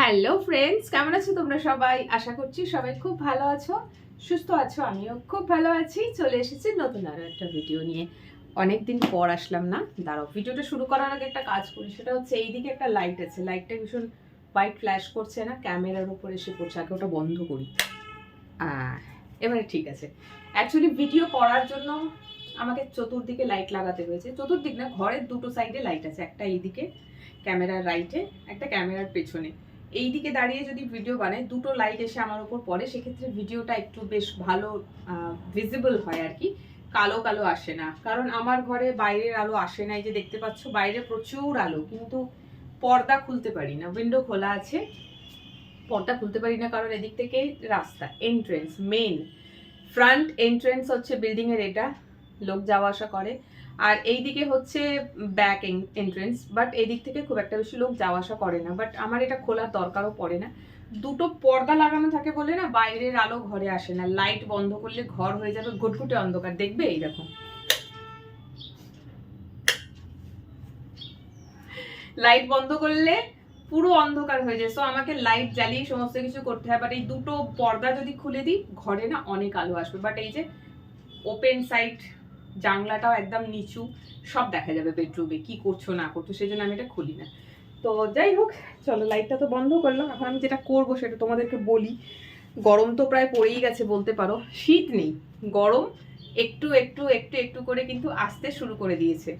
Hello friends কেমন আছো তোমরা সবাই? আশা করছি সবাই খুব ভালো আছো, সুস্থ আছো, আমিও খুব ভালো আছি। চলে এসেছি নতুন আরও একটা ভিডিও নিয়ে। অনেকদিন পর আসলাম না। দাঁড়াও ভিডিওটা শুরু করার আগে একটা কাজ করি, সেটা হচ্ছে এইদিকে একটা লাইট আছে। লাইটটা ভীষণ হোয়াইট ফ্ল্যাশ করছে না ক্যামেরার উপর এসে পড়ছে। আগে ওটা বন্ধ করি। এবারে ঠিক আছে। অ্যাকচুয়ালি ভিডিও করার জন্য আমাকে চতুর্দিকে লাইট লাগাতে হয়েছে। চতুর্দিক না, ঘরের দুটো সাইডে লাইট আছে। একটা এইদিকে ক্যামেরার রাইটে একটা ক্যামেরার পেছনে। এই দিকে দাঁড়িয়ে যদি ভিডিও বানাই, দুটো লাইট এসে আমার উপর পড়ে, সেক্ষেত্রে ভিডিওটা একটু বেশ ভালো ভিজিবল হয় আর কি। কালো কালো আসে না। কারণ আমার ঘরে বাইরের আলো আসে না এই যে দেখতে পাচ্ছ, বাইরে প্রচুর আলো। কিন্তু পর্দা খুলতে পারি না। উইন্ডো খোলা আছে, পর্দা খুলতে পারি না কারণ এদিক থেকে রাস্তা এন্ট্রেন্স মেন ফ্রন্ট এন্ট্রেন্স হচ্ছে বিল্ডিং এর এটা। লোক যাওয়া আসা করে। আর এইদিকে হচ্ছে ব্যাক এন্ট্রেন্স বাট এদিক থেকে খুব একটা বেশি লোক যাওয়া আসা করে না বাট আমার এটা খোলার দরকারও পড়ে না। দুটো পর্দা লাগানো থাকে বলে না বাইরের আলো ঘরে আসে না লাইট বন্ধ করলে ঘর হয়ে যাবে ঘুটঘুটে অন্ধকার, দেখবে এইরকম। লাইট বন্ধ করলে পুরো অন্ধকার হয়ে যায় সো আমাকে লাইট জ্বালিয়ে সমস্ত কিছু করতে হয় বাট এই দুটো পর্দা যদি খুলে দিই, ঘরে না অনেক আলো আসবে বাট এই যে ওপেন সাইড জানলাটাও একদম নিচু, সব দেখা যাবে বেডরুমে কি করছ, না করছ সেই জন্য আমি এটা খুলি না। তো যাই হোক, চলো লাইটটা তো বন্ধ করলাম। এখন আমি যেটা করব সেটা তোমাদেরকে বলি, গরম তো প্রায় পড়েই গেছে বলতে পারো। শীত নেই, গরম একটু একটু একটু একটু করে কিন্তু আসতে শুরু করে দিয়েছে।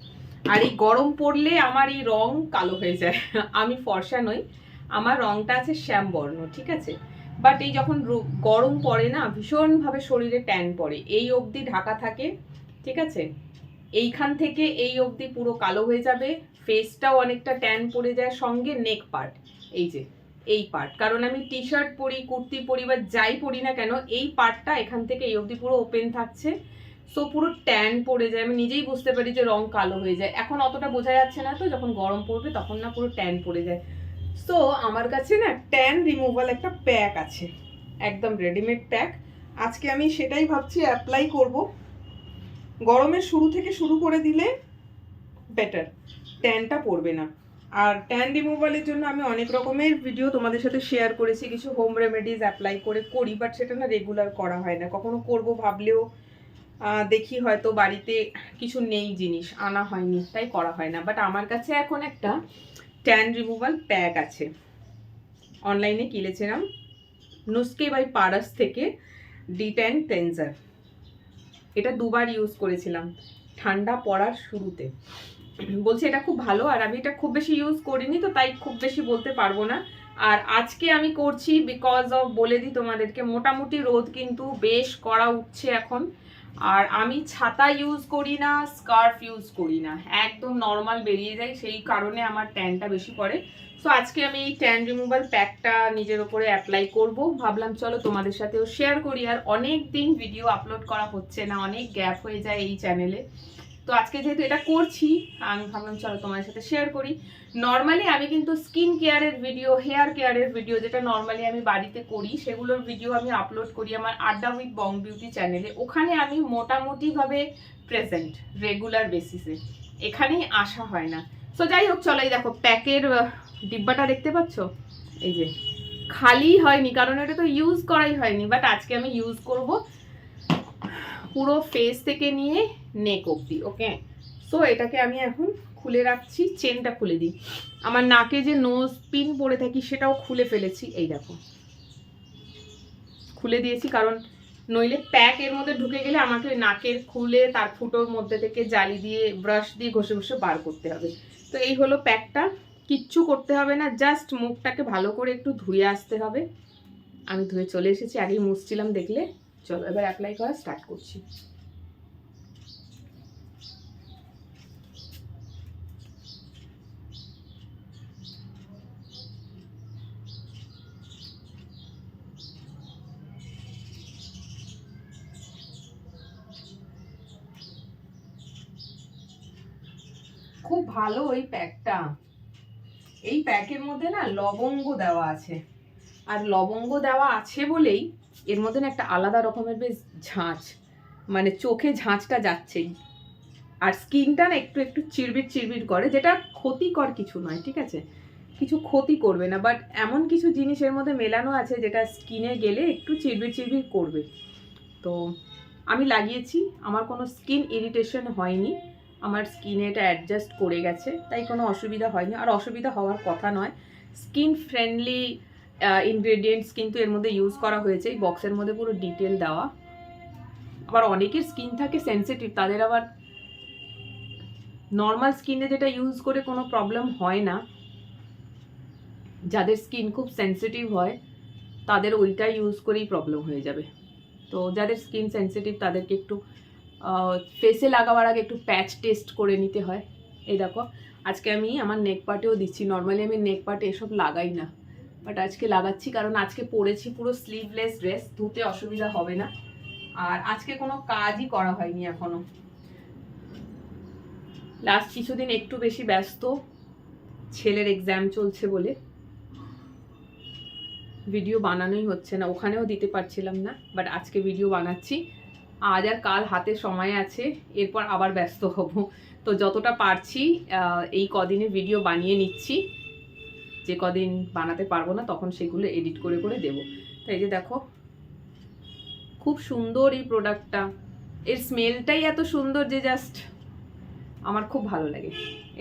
আর এই গরম পড়লে আমার এই রং কালো হয়ে যায়। আমি ফর্সা নই, আমার রংটা আছে শ্যামবর্ণ, ঠিক আছে? বাট এই যখন গরম পড়ে না, ভীষণভাবে শরীরে ট্যান পড়ে। এই অবধি ঢাকা থাকে ঠিক আছে? এইখান থেকে এই অবধি পুরো কালো হয়ে যাবে ফেসটাও অনেকটা ট্যান পড়ে যায়, সঙ্গে নেক পার্ট এই যে, এই পার্ট কারণ আমি টি শার্ট পরি, কুর্তি পরি বা যাই পরি না কেন, এই পার্টটা এখান থেকে এই অবধি পুরো ওপেন থাকছে। সো পুরো ট্যান পড়ে যায়। আমি নিজেই বুঝতে পারি যে রং কালো হয়ে যায়। এখন অতটা বোঝা যাচ্ছে না তো, যখন গরম পড়বে তখন না পুরো ট্যান পড়ে যায়। সো আমার কাছে না ট্যান রিমুভাল একটা প্যাক আছে। একদম রেডিমেড প্যাক আজকে আমি সেটাই ভাবছি অ্যাপ্লাই করব। গরমের শুরু থেকে শুরু করে দিলে বেটার ট্যানটা পড়বে না। আর ট্যান রিমুভালের জন্য আমি অনেক রকমের ভিডিও তোমাদের সাথে শেয়ার করেছি। কিছু হোম রেমেডিজ অ্যাপ্লাই করে করি বাট সেটা না রেগুলার করা হয় না। কখনো করব ভাবলেও দেখি হয়তো বাড়িতে কিছু নেই জিনিস, আনা হয়নি, তাই করা হয় না। বাট আমার কাছে এখন একটা ট্যান রিমুভাল প্যাক আছে। অনলাইনে কিনেছিলাম। নুস্কে বাই পারাস থেকে ডি ট্যান ক্লেন্সার এটা দুবার ইউজ করেছিলাম, ঠান্ডা পড়ার শুরুতে। বলছি এটা খুব ভালো, আর আমি এটা খুব বেশি ইউজ করিনি তো তাই খুব বেশি বলতে পারব না। আর আজকে আমি করছি বিকজ অফ বলে দিই তোমাদেরকে, মোটামুটি রোদ কিন্তু বেশ করা উঠছে এখন। আর আমি ছাতা ইউজ করি না স্কার্ফ ইউজ করি না। একদম নর্মাল বেরিয়ে যাই সেই কারণে আমার ট্যানটা বেশি পড়ে। সো আজকে আমি এই ট্যান রিমুভাল প্যাকটা নিজের ওপরে অ্যাপ্লাই করব। ভাবলাম, চলো তোমাদের সাথেও শেয়ার করি। আর অনেক দিন ভিডিও আপলোড করা হচ্ছে না, অনেক গ্যাপ হয়ে যায় এই চ্যানেলে তো আজকে যেহেতু এটা করছি, আমি ভাবলাম চলো তোমার সাথে শেয়ার করি। নর্মালি আমি কিন্তু স্কিন কেয়ারের ভিডিও হেয়ার কেয়ারের ভিডিও যেটা নর্মালি আমি বাড়িতে করি, সেগুলোর ভিডিও আমি আপলোড করি আমার আড্ডা উইথ বং বিউটি চ্যানেলে ওখানে আমি মোটামুটিভাবে প্রেজেন্ট রেগুলার বেসিসে এখানেই আসা হয় না। সো যাই হোক, চলো এই দেখো, প্যাকের ডিব্বাটা দেখতে পাচ্ছ? এই যে, খালি হয়নি, কারণ এটা তো ইউজ করাই হয়নি বাট আজকে আমি ইউজ করব পুরো ফেস থেকে নিয়ে নেক অবধি ওকে সো এটাকে আমি এখন খুলে রাখছি চেনটা খুলে দিই। আমার নাকে যে নোজ পিন পরে থাকি, সেটাও খুলে ফেলেছি, এই দেখো। খুলে দিয়েছি, কারণ নইলে প্যাক এর মধ্যে ঢুকে গেলে আমাকে নাকের খুলে, তার ফুটোর মধ্যে থেকে জালি দিয়ে ব্রাশ দিয়ে ঘষে ঘষে বার করতে হবে। তো এই হলো প্যাকটা কিচ্ছু করতে হবে না জাস্ট মুখটাকে ভালো করে একটু ধুয়ে আসতে হবে। আমি ধুয়ে চলে এসেছি, আগেই মুছছিলাম দেখলে। চলো, এবার অ্যাপ্লাই করা স্টার্ট করছি। খুব ভালো ওই প্যাকটা। এই প্যাকের মধ্যে না লবঙ্গ দেওয়া আছে। আর লবঙ্গ দেওয়া আছে বলেই এর মধ্যে না একটা আলাদা রকমের বেশ ঝাঁঝ মানে চোখে ঝাঁঝটা যাচ্ছেই আর স্কিনটা না একটু একটু চিরবির চিরবির করে, যেটা ক্ষতিকর কিছু নয়, ঠিক আছে? কিছু ক্ষতি করবে না বাট এমন কিছু জিনিস এর মধ্যে মেলানো আছে যেটা স্কিনে গেলে একটু চিরবির চিরবির করবে। তো আমি লাগিয়েছি, আমার কোনো স্কিন ইরিটেশন হয়নি। আমার স্কিনে এটা অ্যাডজাস্ট করে গেছে, তাই কোনো অসুবিধা হয়নি। আর অসুবিধা হওয়ার কথা নয় স্কিন ফ্রেন্ডলি ইনগ্রেডিয়েন্টস কিন্তু এর মধ্যে ইউজ করা হয়েছে। এই বক্সের মধ্যে পুরো ডিটেল দেওয়া। আবার অনেকের স্কিন থাকে সেন্সিটিভ তাদের আবার নর্মাল স্কিনে যেটা ইউজ করে কোনো প্রবলেম হয় না। যাদের স্কিন খুব সেন্সিটিভ হয়, তাদের ওইটা ইউজ করেই প্রবলেম হয়ে যাবে। তো যাদের স্কিন সেন্সিটিভ তাদেরকে একটু ফেসে লাগাবার আগে একটু প্যাচ টেস্ট করে নিতে হয়। এই দেখো, আজকে আমি আমার নেক পার্টেও দিচ্ছি। নর্মালি আমি নেক পার্টে এসব লাগাই না। বাট আজকে লাগাচ্ছি কারণ আজকে পরেছি পুরো স্লিভলেস ড্রেস ধুতে অসুবিধা হবে না। আর আজকে কোনো কাজই করা হয়নি এখনও। লাস্ট কিছুদিন একটু বেশি ব্যস্ত। ছেলের এক্সাম চলছে বলে। ভিডিও বানানোই হচ্ছে না। ওখানেও দিতে পারছিলাম না। বাট আজকে ভিডিও বানাচ্ছি। আজ আর কাল হাতে সময় আছে, এরপর আবার ব্যস্ত হব। তো যতটা পারছি এই কদিনে ভিডিও বানিয়ে নিচ্ছি। যে কদিন বানাতে পারব না, তখন সেগুলো এডিট করে করে দেবো। তো এই যে দেখো, খুব সুন্দর এই প্রোডাক্টটা এর স্মেলটাই এত সুন্দর যে জাস্ট আমার খুব ভালো লাগে।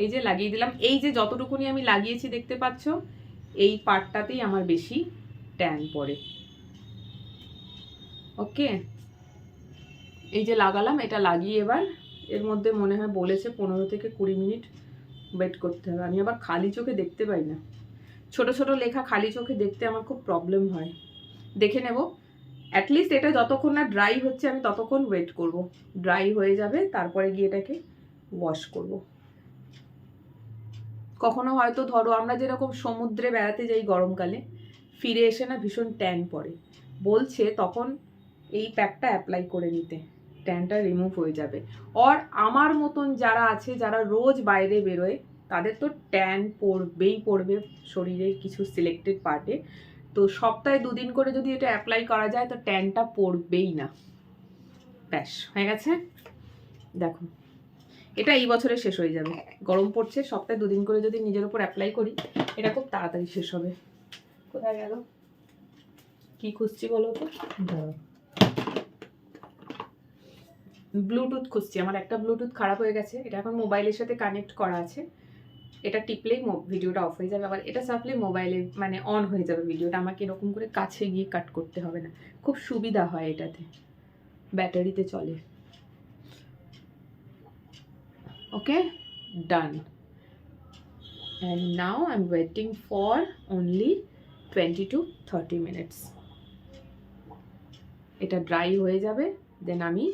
এই যে লাগিয়ে দিলাম, এই যে যতটুকুনি আমি লাগিয়েছি দেখতে পাচ্ছ, এই পার্টটাতেই আমার বেশি ট্যান পড়ে। ওকে এই যে লাগালাম, এটা লাগিয়ে এবার এর মধ্যে মনে হয় বলেছে পনেরো থেকে কুড়ি মিনিট ওয়েট করতে হবে। আমি আবার খালি চোখে দেখতে পাই না। ছোট ছোট লেখা খালি চোখে দেখতে আমার খুব প্রবলেম হয়। দেখে নেব। অ্যাটলিস্ট এটা যতক্ষণ না ড্রাই হচ্ছে, আমি ততক্ষণ ওয়েট করব। ড্রাই হয়ে যাবে, তারপরে গিয়ে এটাকে ওয়াশ করব। কখনো হয়তো ধরো আমরা যেরকম সমুদ্রে বেড়াতে যাই গরমকালে, ফিরে এসে না ভীষণ ট্যান পড়ে। বলছে তখন এই প্যাকটা অ্যাপ্লাই করে নিতে। ট্যানটা রিমুভ হয়ে যাবে। আর আমার মতন যারা আছে, যারা রোজ বাইরে বেরোয়, তাদের তো ট্যান পড়বেই পড়বে শরীরের কিছু সিলেক্টেড পার্টে তো সপ্তাহে দুদিন করে যদি এটা অ্যাপ্লাই করা যায়, তো ট্যানটা পড়বেই না। ব্যাস, হয়ে গেছে? দেখো, এটা এই বছরে শেষ হয়ে যাবে। গরম পড়ছে, সপ্তাহে দুদিন করে যদি নিজের উপর অ্যাপ্লাই করি, এটা খুব তাড়াতাড়ি শেষ হবে। কোথায় গেল? কি খুঁজছি বলো তো? ব্লুটুথ খুঁজছি। আমার একটা ব্লুটুথ খারাপ হয়ে গেছে। এটা এখন মোবাইলের সাথে কানেক্ট করা আছে। এটা টিপলেই ভিডিওটা অফ হয়ে যাবে। আবার এটা চাপলে মোবাইলে মানে অন হয়ে যাবে ভিডিওটা আমাকে এরকম করে কাছে গিয়ে কাট করতে হবে না। খুব সুবিধা হয় এটাতে। ব্যাটারিতে চলে। Okay done and now I am waiting for only twenty to thirty minutes এটা ড্রাই হয়ে যাবে। দেন আমি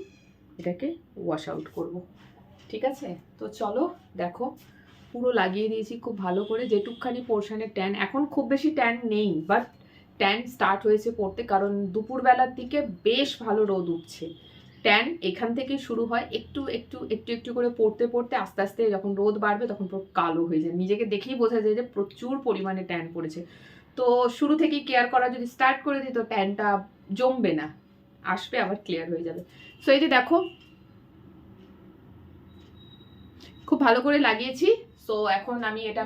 এটাকে ওয়াশ আউট করব। ঠিক আছে? তো চলো, দেখো, পুরো লাগিয়ে দিয়েছি খুব ভালো করে। যেটুকখানি পোর্শনের ট্যান এখন খুব বেশি ট্যান নেই বাট ট্যান স্টার্ট হয়েছে পড়তে, কারণ দুপুরবেলার দিকে বেশ ভালো রোদ উঠছে। ট্যান এখান থেকেই শুরু হয়, একটু একটু একটু একটু করে পড়তে পড়তে, আস্তে আস্তে যখন রোদ বাড়বে তখন পুরো কালো হয়ে যায়। নিজেকে দেখেই বোঝা যায় যে প্রচুর পরিমাণে ট্যান পড়েছে। তো শুরু থেকেই কেয়ার করা যদি স্টার্ট করে দিই, তো ট্যানটা জমবে না। আসবে, আবার ক্লিয়ার হয়ে যাবে। সো এই যে দেখো, খুব ভালো করে লাগিয়েছি। সো এখন আমি এটা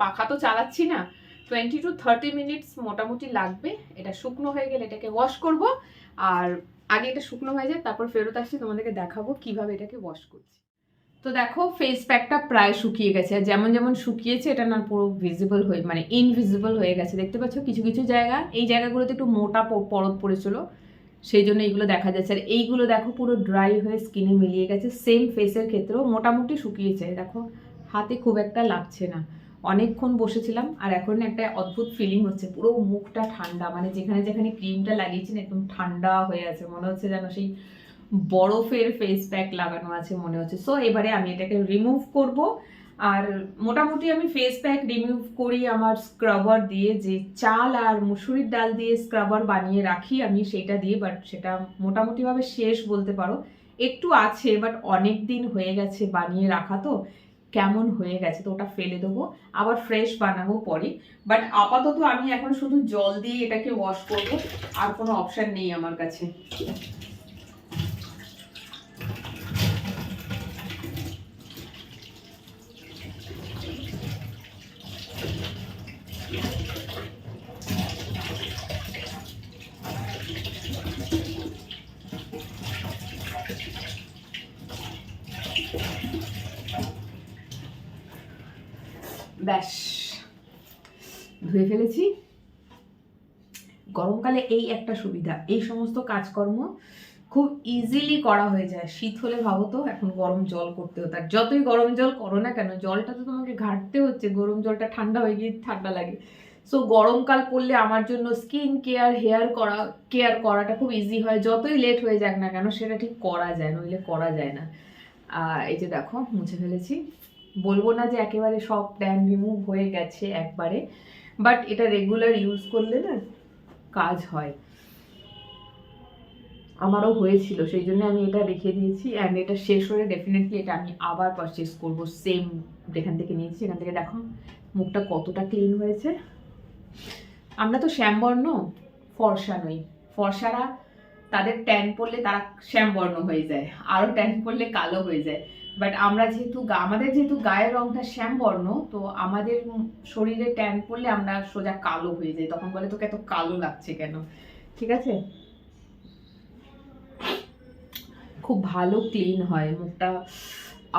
পাখা তো চালাচ্ছি না। টোয়েন্টি টু থার্টি মিনিটস মোটামুটি লাগবে। এটা শুকনো হয়ে গেলে এটাকে ওয়াশ করব। আর আগে এটা শুকনো হয়ে যায় তারপর ফেরত আসছি তোমাদেরকে দেখাবো কীভাবে এটাকে ওয়াশ করছি। তো দেখো ফেস প্যাকটা প্রায় শুকিয়ে গেছে। আর যেমন যেমন শুকিয়েছে, এটা না পুরো ভিজিবল হয়ে মানে ইনভিজিবল হয়ে গেছে। দেখতে পাচ্ছ, কিছু কিছু জায়গা, এই জায়গাগুলোতে একটু মোটা পরত পড়েছিল। সেই জন্য এইগুলো দেখা যাচ্ছে। আর এইগুলো দেখো পুরো ড্রাই হয়ে স্কিনে মিলিয়ে গেছে। সেম ফেসের ক্ষেত্রেও মোটামুটি শুকিয়েছে। দেখো, হাতে খুব একটা লাগছে না। অনেকক্ষণ বসেছিলাম আর এখন একটা অদ্ভুত ফিলিং হচ্ছে। পুরো মুখটা ঠান্ডা। মানে যেখানে যেখানে ক্রিমটা লাগিয়েছি না একদম ঠান্ডা হয়ে আছে। মনে হচ্ছে যেন সেই বরফের ফেস প্যাক লাগানো আছে, মনে হচ্ছে। সো এবারে আমি এটাকে রিমুভ করব। আর মোটামুটি আমি ফেস প্যাক রিমুভ করি আমার স্ক্রাবার দিয়ে, যে চাল আর মুসুরির ডাল দিয়ে স্ক্রাবার বানিয়ে রাখি আমি সেটা দিয়ে বাট সেটা মোটামুটিভাবে শেষ বলতে পারো। একটু আছে বাট অনেক দিন হয়ে গেছে বানিয়ে রাখা তো, কেমন হয়ে গেছে তো ওটা ফেলে দেবো। আবার ফ্রেশ বানাবো পরে। বাট আপাতত আমি এখন শুধু জল দিয়ে এটাকে ওয়াশ করব, আর কোনো অপশান নেই আমার কাছে। ব্যাস, ধুয়ে ফেলেছি। গরমকালে এই একটা সুবিধা, এই সমস্ত কাজকর্ম খুব ইজিলি করা হয়ে যায়। শীত হলে ভাবো তো, এখন গরম জল করতে হতো আর যতই গরম জল করো না কেন, জলটা তো তোমাকে ঘাটতে হচ্ছে, গরম জলটা ঠান্ডা হয়ে গিয়ে ঠান্ডা লাগে। সো গরমকাল পড়লে আমার জন্য স্কিন কেয়ার হেয়ার করা কেয়ার করাটা খুব ইজি হয়। যতই লেট হয়ে যাক না কেন, সেটা ঠিক করা যায়, নইলে করা যায় না। এই যে দেখো, মুছে ফেলেছি। বলব না যে একেবারে সব ট্যান রিমুভ হয়ে গেছে একবারে বাট এটা রেগুলার ইউজ করলে না কাজ হয়। আমারও হয়েছিল, সেই জন্য আমি এটা রেখে দিয়েছি অ্যান্ড এটা শেষ হলে ডেফিনেটলি এটা আমি আবার পারচেস করব সেম যেখান থেকে নিয়েছি এখান থেকে দেখো মুখটা কতটা ক্লিন হয়েছে। আমরা তো শ্যামবর্ণ, ফর্সা নই। ফর্সারা তাদের ট্যান পড়লে তারা শ্যামবর্ণ হয়ে যায়, আরও ট্যান পড়লে কালো হয়ে যায়। বাট আমরা যেহেতু আমাদের যেহেতু গায়ের রংটা শ্যাম বর্ণ তো আমাদের শরীরে ট্যান পড়লে আমরা সোজা কালো হয়ে যাই। তখন বলে তোকে এত কালো লাগছে কেন? ঠিক আছে? খুব ভালো ক্লিন হয় মুখটা।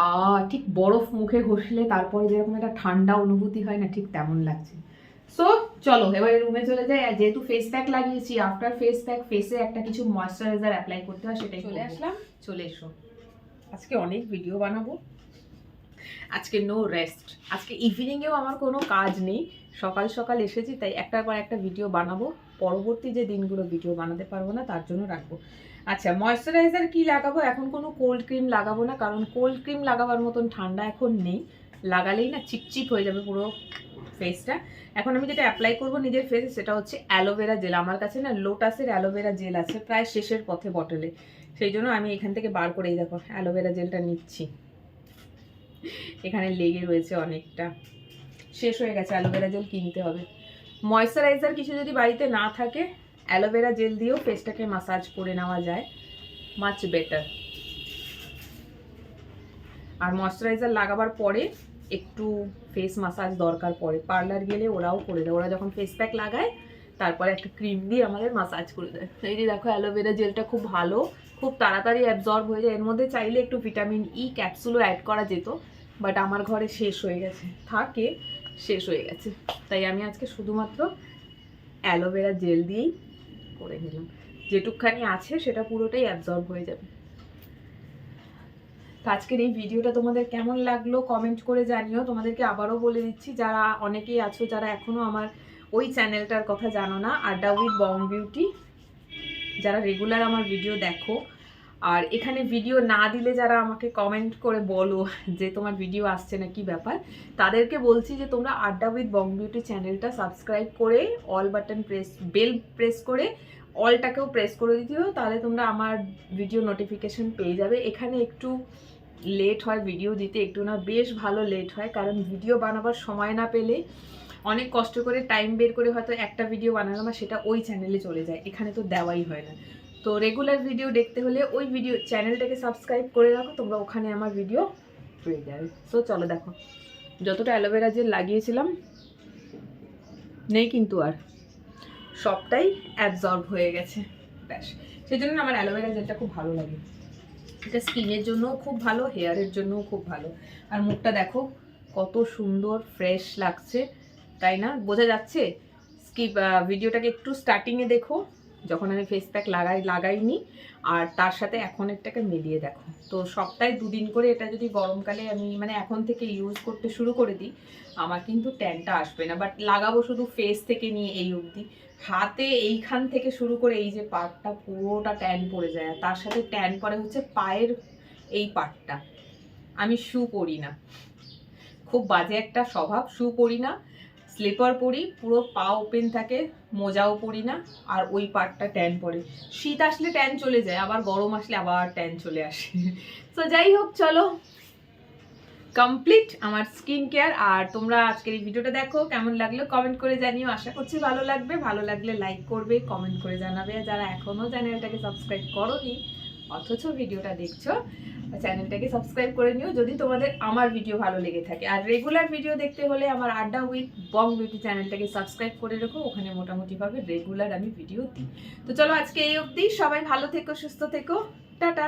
আ ঠিক বরফ মুখে ঘষলে তারপরে যেরকম একটা ঠান্ডা অনুভূতি হয় না ঠিক তেমন লাগছে। সো চলো এবারে রুমে চলে যাই। আর যেহেতু ফেস প্যাক লাগিয়েছি আফটার ফেস প্যাক ফেসে একটা কিছু ময়শ্চারাইজার অ্যাপ্লাই করতে হয় সেটাই চলে আসলাম। চলে এসো। আজকে অনেক ভিডিও বানাবো। আজকে নো রেস্ট আজকে ইভিনিংয়েও আমার কোনো কাজ নেই। সকাল সকাল এসেছি, তাই একটার পর একটা ভিডিও বানাবো। পরবর্তী যে দিনগুলো ভিডিও বানাতে পারব না, তার জন্য রাখব। আচ্ছা ময়শ্চারাইজার কি লাগাবো? এখন কোনো কোল্ড ক্রিম লাগাবো না, কারণ কোল্ড ক্রিম লাগাবার মতন ঠান্ডা এখন নেই। লাগালেই না চিপচিপ হয়ে যাবে পুরো ফেসটা এখন আমি যেটা অ্যাপ্লাই করব নিজের ফেসে সেটা হচ্ছে অ্যালোভেরা জেল আমার কাছে না লোটাসের অ্যালোভেরা জেল আছে, প্রায় শেষের পথে বটলে সেই জন্য আমি এখান থেকে বার করেই দেখো অ্যালোভেরা জেলটা নিচ্ছি। এখানে লেগে রয়েছে অনেকটা। শেষ হয়ে গেছে, অ্যালোভেরা জেল কিনতে হবে। ময়শ্চারাইজার কিছু যদি বাড়িতে না থাকে, অ্যালোভেরা জেল দিয়েও ফেসটাকে মাসাজ করে নেওয়া যায়। মাচ বেটার আর ময়শ্চারাইজার লাগাবার পরে একটু ফেস মাসাজ দরকার পড়ে। পার্লার গেলে ওরাও করে দেয়। ওরা যখন ফেস প্যাক লাগায়, তারপরে একটা ক্রিম দিয়ে আমাদের মাসাজ করে দেয়। এই যে দেখো অ্যালোভেরা জেলটা খুব ভালো। খুব তাড়াতাড়ি অ্যাবজর্ব হয়ে যায়। এর মধ্যে চাইলে একটু ভিটামিন ই ক্যাপসুলও অ্যাড করা যেত বাট আমার ঘরে শেষ হয়ে গেছে। থাকে, শেষ হয়ে গেছে। তাই আমি আজকে শুধুমাত্র অ্যালোভেরা জেল দিয়েই করে নিলাম। যেটুকখানি আছে সেটা পুরোটাই অ্যাবজর্ব হয়ে যাবে। আজকের এই ভিডিওটা তোমাদের কেমন লাগল কমেন্ট করে জানিও। তোমাদেরকে আবারও বলে দিচ্ছি, যারা অনেকেই আছো, যারা এখনও আমার ওই চ্যানেলটার কথা জানো না আড্ডা উইথ বং বিউটি যারা রেগুলার আমার ভিডিও দেখো, আর এখানে ভিডিও না দিলে যারা আমাকে কমেন্ট করে বলো যে তোমার ভিডিও আসছে না কি ব্যাপার, তাদেরকে বলছি যে তোমরা আড্ডা উইথ বং বিউটি চ্যানেলটা সাবস্ক্রাইব করে all button press bell press করে অলটাকেও প্রেস করে দিও, তাহলে তোমরা আমার ভিডিও নোটিফিকেশন পেয়ে যাবে। এখানে একটু লেট হয় ভিডিও দিতে, একটু না, বেশ ভালো লেট হয়, কারণ ভিডিও বানাবার সময় না পেলে অনেক কষ্ট করে টাইম বের করে হয়তো একটা ভিডিও বানালাম আর সেটা ওই চ্যানেলে চলে যায়। এখানে তো দেওয়াই হয় না। তো রেগুলার ভিডিও দেখতে হলে ওই ভিডিও চ্যানেলটাকে সাবস্ক্রাইব করে রাখো, তোমরা ওখানে আমার ভিডিও পেয়ে যাবে। তো চলো দেখো, যতটা অ্যালোভেরা জেল লাগিয়েছিলাম, নেই কিন্তু আর। সবটাই অ্যাবজর্ব হয়ে গেছে। ব্যাস সেই জন্য আমার অ্যালোভেরা জেলটা খুব ভালো লাগে। এটা স্কিনের জন্যও খুব ভালো হেয়ারের জন্যও খুব ভালো। আর মুখটা দেখো, কত সুন্দর ফ্রেশ লাগছে। তাই না? বোঝা যাচ্ছে? স্কিপ ভিডিওটাকে একটু স্টার্টিংয়ে দেখো, যখন আমি ফেস প্যাক লাগাই, লাগাইনি, আর তার সাথে এখনেরটাকে মিলিয়ে দেখো। তো সপ্তাহে দুদিন করে এটা যদি গরমকালে আমি মানে এখন থেকে ইউজ করতে শুরু করে দিই, আমার কিন্তু ট্যানটা আসবে না। বাট লাগাবো শুধু ফেস থেকে নিয়ে এই অবধি। হাতে এইখান থেকে শুরু করে এই যে পার্টটা পুরোটা ট্যান পড়ে যায়। তার সাথে ট্যান পরে হচ্ছে পায়ের এই পার্টটা আমি শু পরি না। খুব বাজে একটা স্বভাব শু পরি না। স্লিপার পরি, পুরো পা ওপেন থাকে, মোজাও পরি না, আর ওই পার্টটা ট্যান পড়ে শীত আসলে ট্যান চলে যায়, আবার গরম আসলে আবার ট্যান চলে আসে। তো যাই হোক, চলো। কমপ্লিট আমার স্কিন কেয়ার আর তোমরা আজকের এই ভিডিওটা দেখো, কেমন লাগল কমেন্ট করে জানিও। আশা করছি ভালো লাগবে, ভালো লাগলে লাইক করবে কমেন্ট করে জানাবে। যারা এখনও চ্যানেলটাকে সাবস্ক্রাইব করোনি অথচ ভিডিওটা দেখছ, চ্যানেলটাকে সাবস্ক্রাইব করে নিও যদি তোমাদের আমার ভিডিও ভালো লেগে থাকে। আর রেগুলার ভিডিও দেখতে হলে আমার আড্ডা উইথ বং বিউটি চ্যানেলটাকে সাবস্ক্রাইব করে রেখো, ওখানে মোটামুটিভাবে রেগুলার আমি ভিডিও দিই। তো চলো আজকে এই অবধি, সবাই ভালো থেকো, সুস্থ থেকো, টাটা!